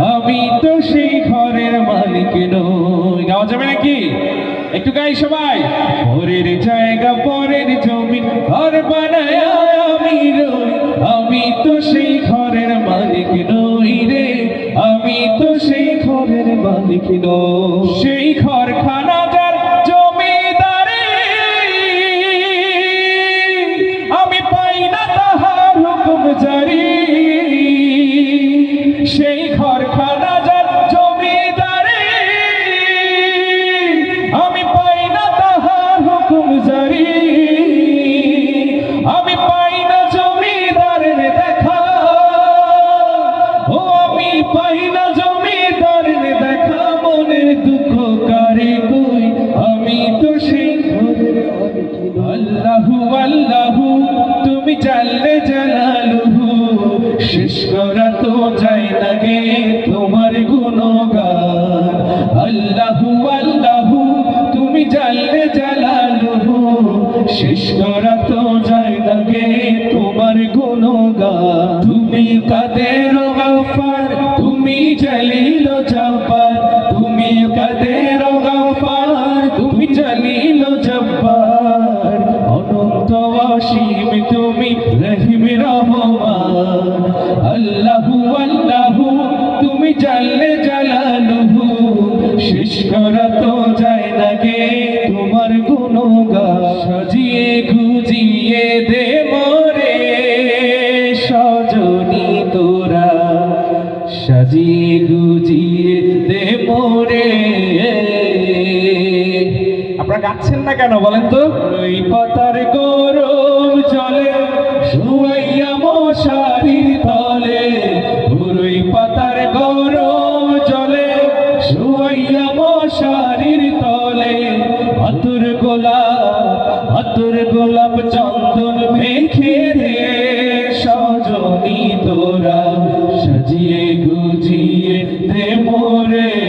আমি তো সেই ঘরের মালিক নই। গাওয়া যাবে নাকি? একটু গাই সবাই। পরের জায়গা, পরের জমি ঘর বানায় আমি রই। আমি তো সেই ঘরের মালিক নই রে। আমি তো সেই ঘরের মালিক নই। সেই আল্লাহু আল্লাহু, তুমি জানলে জালালুহু শেষ করা তো যায় না গে তোমার গুণগান। আল্লাহু আল্লাহু, তুমি জানলে জালালুহু শেষ করা তো যায় না গে তোমার গুণগান। তুমি কাদের গাফার, তুমি জলিল জব্বার তুমি কাদের অসীম তুমি রহিম রহমান। আল্লাহু আল্লাহু, তুমি জানলে জালালুহু। শেষ করা তো যায় না গে, তোমার গুণগান সাজিয়ে গুজিয়ে দে মরে। সজনী তোরা সাজিয়ে গুজিয়ে দে মোরে। আপনারা গাচ্ছেন না কেন বলেন তো? ওই পাতার গরম জলে, শুয়াইয়া মশারির তলে ওই পাতার গরম জলে, শুয়াইয়া মশারির তলে। আতুর গোলাপ আতুর গোলাপ চন্দন মেখে রে, সজনী তোরা, সাজিয়ে গুজিয়ে দে মোরে।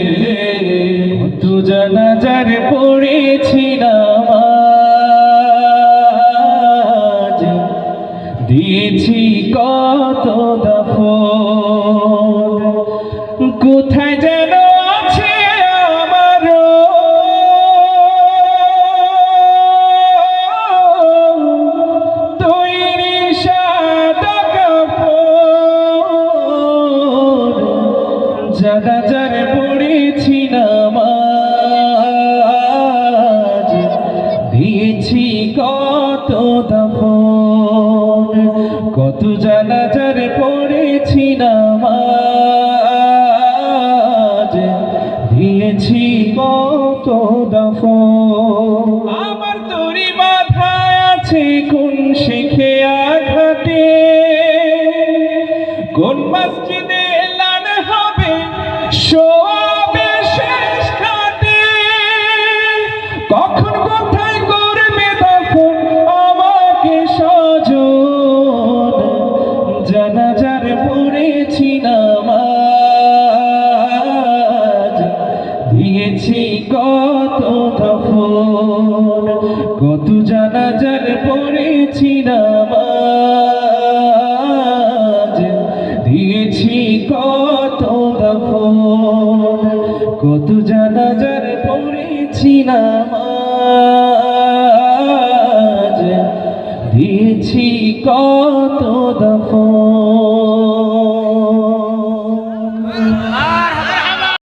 জানাজার পড়েছি নামাজ দিয়েছি কত দফন। কোথায় যেন আছে আমারও তৈরি সাদা কাপড়। জানাজার পড়েছি কত জানাজার পড়েছি নামাজ। দিয়েছি কত দফন। আমার তরি মাথায় আছে কোন শিখে আঘাতে। কোন মসজিদে এলান হবে শোয়াবে শেষ ঘাটে কখন কোথায় করবে তখন আমাকে সজন পড়েছি নামাজ, দিয়েছি কত তখন কত জানাজার পড়েছি নামাজ, দিয়েছি কত দফন, কত জানাজার পড়েছি নামাজ, দিয়েছি কত দফন।